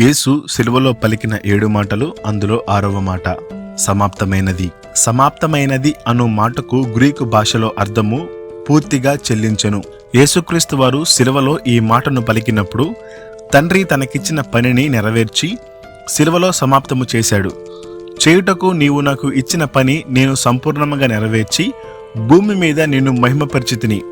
యేసు సిలువలో పలికిన ఏడు మాటలు అందులో ఆరవ మాట. సమాప్తమైనది. సమాప్తమైనది అను మాటకు గ్రీకు భాషలో అర్థము పూర్తిగా చెల్లించను. యేసుక్రీస్తు వారు సిలువలో ఈ మాటను పలికినప్పుడు తండ్రి తనకిచ్చిన పనిని నెరవేర్చి సిలువలో సమాప్తము చేశాడు. చేయుటకు నీవు నాకు ఇచ్చిన పని నేను సంపూర్ణంగా నెరవేర్చి భూమి మీద నిన్ను మహిమపరిచితిని.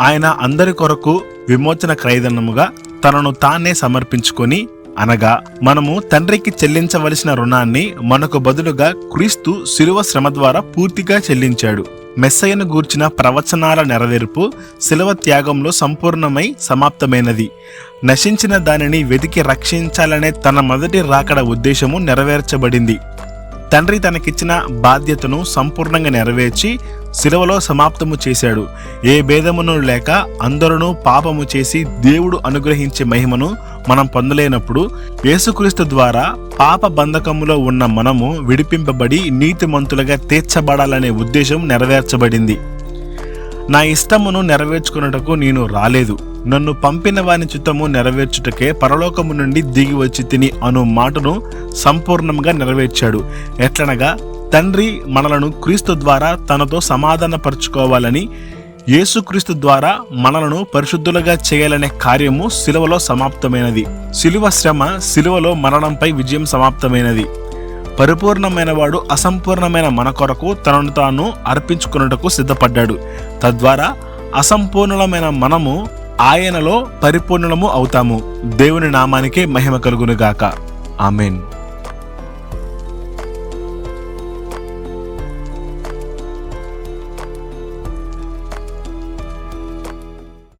ఆయన అందరి కొరకు విమోచన క్రయదనముగా తనను తానే సమర్పించుకొని అనగా మనము తండ్రికి చెల్లించవలసిన రుణాన్ని మనకు బదులుగా క్రీస్తు శిలువ శ్రమ ద్వారా పూర్తిగా చెల్లించాడు. మెస్సయ్యను గూర్చిన ప్రవచనాల నెరవేర్పు శిలువ త్యాగంలో సంపూర్ణమై సమాప్తమైనది. నశించిన దానిని వెతికి రక్షించాలనే తన మొదటి రాకడ ఉద్దేశము నెరవేర్చబడింది. తండ్రి తనకిచ్చిన బాధ్యతను సంపూర్ణంగా నెరవేర్చి శిలువలో సమాప్తము చేశాడు. ఏ భేదమును లేక అందరూ పాపము చేసి దేవుడు అనుగ్రహించే మహిమను మనం పొందలేనప్పుడు యేసుక్రీస్తు ద్వారా పాప బంధకములో ఉన్న మనము విడిపింపబడి నీతిమంతులుగా తీర్చబడాలనే ఉద్దేశం నెరవేర్చబడింది. నా ఇష్టమును నెరవేర్చుకున్నటకు నేను రాలేదు. నన్ను పంపిన వాని చిత్తము నెరవేర్చుటకే పరలోకము నుండి దిగి వచ్చి తిని అను మాటను సంపూర్ణంగా నెరవేర్చాడు. ఎట్లనగా తండ్రి మనలను క్రీస్తు ద్వారా తనతో సమాధానపరుచుకోవాలని యేసుక్రీస్తు ద్వారా మనలను పరిశుద్ధులుగా చేయాలనే కార్యము సిలువలో సమాప్తమైనది. సిలువ శ్రమ సిలువలో మరణంపై విజయం సమాప్తమైనది. పరిపూర్ణమైన వాడు అసంపూర్ణమైన మన కొరకు తనను తాను అర్పించుకున్నటకు సిద్ధపడ్డాడు. తద్వారా అసంపూర్ణమైన మనము ఆయనలో పరిపూర్ణము అవుతాము. దేవుని నామానికే మహిమ కలుగునుగాక. ఆమెన్.